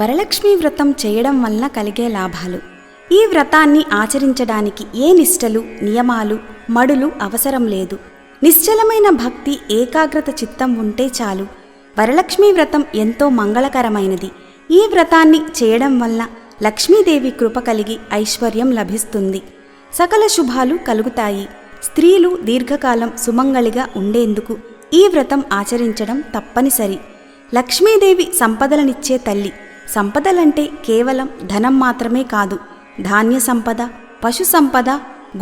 వరలక్ష్మి వ్రతం చేయడం వలన కలిగే లాభాలు. ఈ వ్రతాన్ని ఆచరించడానికి ఏ నిష్టలు నియమాలు మడులు అవసరం లేదు. నిశ్చలమైన భక్తి ఏకాగ్రత చిత్తం ఉంటే చాలు. వరలక్ష్మి వ్రతం ఎంతో మంగళకరమైనది. ఈ వ్రతాన్ని చేయడం వల్ల లక్ష్మీదేవి కృప కలిగి ఐశ్వర్యం లభిస్తుంది. సకల శుభాలు కలుగుతాయి. స్త్రీలు దీర్ఘకాలం సుమంగళిగా ఉండేందుకు ఈ వ్రతం ఆచరించడం తప్పనిసరి. లక్ష్మీదేవి సంపదలనిచ్చే తల్లి సంపదలంటే కేవలం ధనం మాత్రమే కాదు. ధాన్య సంపద పశు సంపద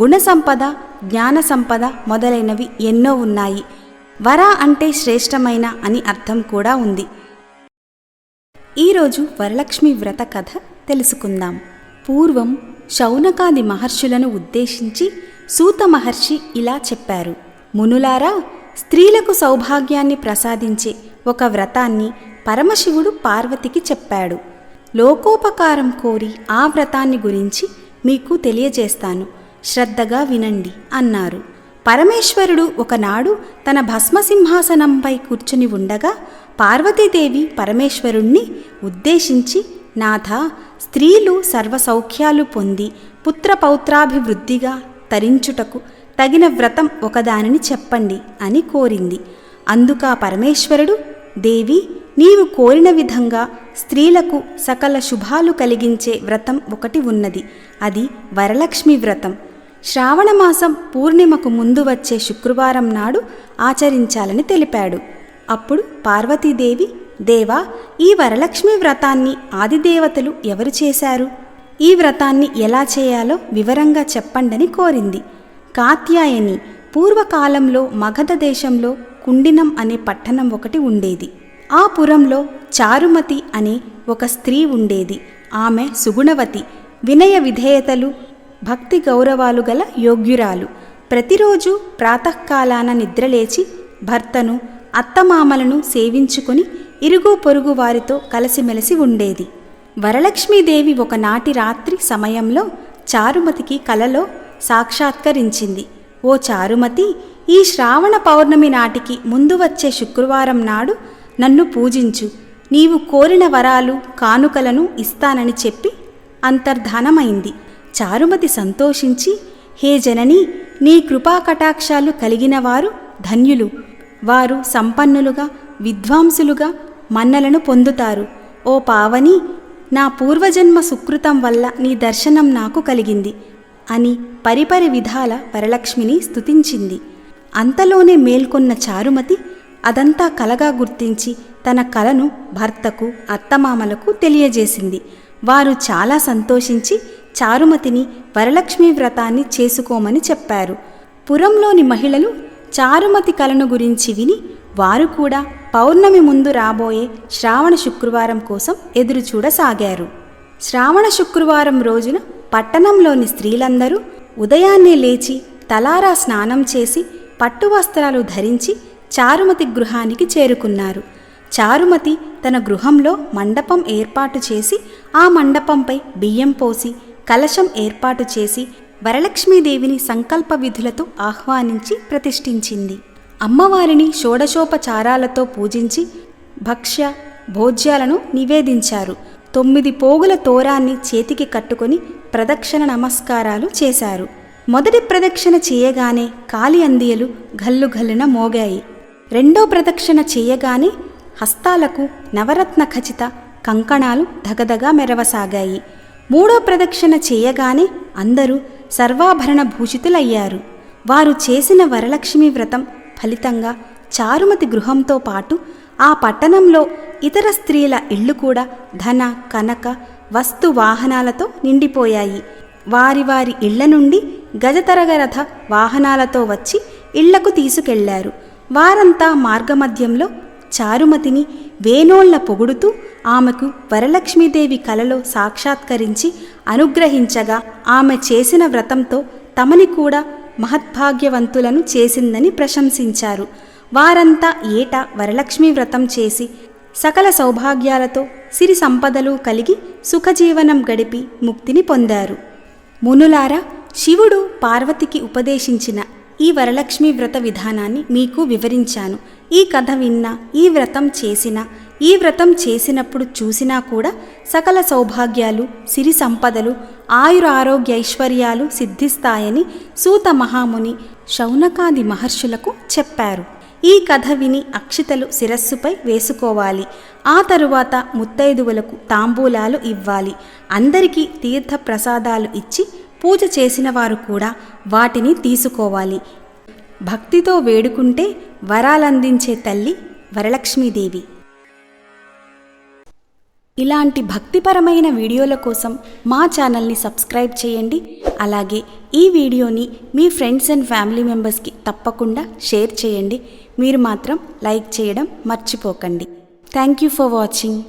గుణ సంపద జ్ఞాన సంపద మొదలైనవి ఎన్నో ఉన్నాయి. వర అంటే శ్రేష్టమైన అని అర్థం కూడా ఉంది. ఈరోజు వరలక్ష్మి వ్రత కథ తెలుసుకుందాం. పూర్వం శౌనకాది మహర్షులను ఉద్దేశించి సూత మహర్షి ఇలా చెప్పారు. మునులారా స్త్రీలకు సౌభాగ్యాన్ని ప్రసాదించే ఒక వ్రతాన్ని పరమశివుడు పార్వతికి చెప్పాడు లోకోపకారం కోరి ఆ వ్రతాన్ని గురించి మీకు తెలియజేస్తాను. శ్రద్ధగా వినండి అన్నారు. పరమేశ్వరుడు ఒకనాడు తన భస్మసింహాసనంపై కూర్చుని ఉండగా పార్వతీదేవి పరమేశ్వరుణ్ణి ఉద్దేశించి నాథ స్త్రీలు సర్వసౌఖ్యాలు పొంది పుత్రపౌత్రాభివృద్ధిగా తరించుటకు తగిన వ్రతం ఒకదానిని చెప్పండి అని కోరింది. అందుకా పరమేశ్వరుడు దేవి నీవు కోరిన విధంగా స్త్రీలకు సకల శుభాలు కలిగించే వ్రతం ఒకటి ఉన్నది. అది వరలక్ష్మి వ్రతం. శ్రావణమాసం పూర్ణిమకు ముందు వచ్చే శుక్రవారం నాడు ఆచరించాలని తెలిపాడు. అప్పుడు పార్వతీదేవి దేవా ఈ వరలక్ష్మి వ్రతాన్ని ఆదిదేవతలు ఎవరు చేశారు? ఈ వ్రతాన్ని ఎలా చేయాలో వివరంగా చెప్పండని కోరింది. కాత్యాయని పూర్వకాలంలో మగధ దేశంలో కుండినం అనే పట్టణం ఒకటి ఉండేది. ఆ పురంలో చారుమతి అనే ఒక స్త్రీ ఉండేది. ఆమె సుగుణవతి వినయ విధేయతలు భక్తి గౌరవాలు గల యోగ్యురాలు. ప్రతిరోజు ప్రాతకాలాన నిద్రలేచి భర్తను అత్తమామలను సేవించుకుని ఇరుగు పొరుగు వారితో కలిసిమెలిసి ఉండేది. వరలక్ష్మీదేవి ఒకనాటి రాత్రి సమయంలో చారుమతికి కలలో సాక్షాత్కరించింది. ఓ చారుమతి ఈ శ్రావణ పౌర్ణమి నాటికి ముందు వచ్చే శుక్రవారం నాడు నన్ను పూజించు. నీవు కోరిన వరాలు కానుకలను ఇస్తానని చెప్పి అంతర్ధానమైంది. చారుమతి సంతోషించి హే జనని నీ కృపాకటాక్షాలు కలిగిన వారు ధన్యులు. వారు సంపన్నులుగా విద్వాంసులుగా మన్నలను పొందుతారు. ఓ పావని నా పూర్వజన్మ సుకృతం వల్ల నీ దర్శనం నాకు కలిగింది అని పరిపరి విధాల వరలక్ష్మిని స్తుతించింది. అంతలోనే మేల్కొన్న చారుమతి అదంతా కలగా గుర్తించి తన కలను భర్తకు అత్తమామలకు తెలియజేసింది. వారు చాలా సంతోషించి చారుమతిని వరలక్ష్మి వ్రతాన్ని చేసుకోమని చెప్పారు. పురంలోని మహిళలు చారుమతి కలను గురించి విని వారు కూడా పౌర్ణమి ముందు రాబోయే శ్రావణ శుక్రవారం కోసం ఎదురుచూడసాగారు శ్రావణ శుక్రవారం రోజున పట్టణంలోని స్త్రీలందరూ ఉదయాన్నే లేచి తలారా స్నానం చేసి పట్టు వస్త్రాలు ధరించి చారుమతి గృహానికి చేరుకున్నారు. చారుమతి తన గృహంలో మండపం ఏర్పాటు చేసి ఆ మండపంపై బియ్యం పోసి కలశం ఏర్పాటు చేసి వరలక్ష్మీదేవిని సంకల్ప విధులతో ఆహ్వానించి ప్రతిష్ఠించింది. అమ్మవారిని షోడశోపచారాలతో పూజించి భక్ష్య భోజ్యాలను నివేదించారు. తొమ్మిది పోగుల తోరాన్ని చేతికి కట్టుకొని ప్రదక్షిణ నమస్కారాలు చేశారు. మొదటి ప్రదక్షిణ చేయగానే కాలి అందియలు ఘల్లుఘల్లున మోగాయి. రెండో ప్రదక్షిణ చేయగానే హస్తాలకు నవరత్న ఖచిత కంకణాలు ధగధగా మెరవసాగాయి. మూడో ప్రదక్షిణ చేయగానే అందరూ సర్వాభరణ భూషితులయ్యారు. వారు చేసిన వరలక్ష్మి వ్రతం ఫలితంగా చారుమతి గృహంతో పాటు ఆ పట్టణంలో ఇతర స్త్రీల ఇళ్ళు కూడా ధన కనక వస్తు వాహనాలతో నిండిపోయాయి. వారి వారి ఇళ్ళ నుండి గజతరగరథ వాహనాలతో వచ్చి ఇళ్ళకు తీసుకెళ్ళారు. వారంతా మార్గమధ్యంలో చారుమతిని వేణోళ్ళ పొగుడుతూ ఆమెకు వరలక్ష్మీదేవి కలలో సాక్షాత్కరించి అనుగ్రహించగా ఆమె చేసిన వ్రతంతో తమని కూడా మహద్భాగ్యవంతులను చేసిందని ప్రశంసించారు. వారంతా ఏటా వరలక్ష్మి వ్రతం చేసి సకల సౌభాగ్యాలతో సిరి సంపదలు కలిగి సుఖజీవనం గడిపి ముక్తిని పొందారు. మునులారా శివుడు పార్వతికి ఉపదేశించిన ఈ వరలక్ష్మి వ్రత విధానాన్ని మీకు వివరించాను. ఈ కథ విన్నా ఈ వ్రతం చేసినా ఈ వ్రతం చేసినప్పుడు చూసినా కూడా సకల సౌభాగ్యాలు సిరి సంపదలు ఆయుర ఆరోగ్య ఐశ్వర్యాలు సిద్ధిస్తాయని సూత మహాముని శౌనకాది మహర్షులకు చెప్పారు. ఈ కథ విని అక్షితలు శిరస్సుపై వేసుకోవాలి. ఆ తరువాత ముత్తైదువులకు తాంబూలాలు ఇవ్వాలి. అందరికీ తీర్థ ప్రసాదాలు ఇచ్చి పూజ చేసిన వారు కూడా వాటిని తీసుకోవాలి. భక్తితో వేడుకుంటే వరాలందించే తల్లి వరలక్ష్మీదేవి. ఇలాంటి భక్తిపరమైన వీడియోల కోసం మా ఛానల్ని సబ్స్క్రైబ్ చేయండి. అలాగే ఈ వీడియోని మీ ఫ్రెండ్స్ అండ్ ఫ్యామిలీ మెంబర్స్కి తప్పకుండా షేర్ చేయండి. మీరు మాత్రం లైక్ చేయడం మర్చిపోకండి. Thank you for watching.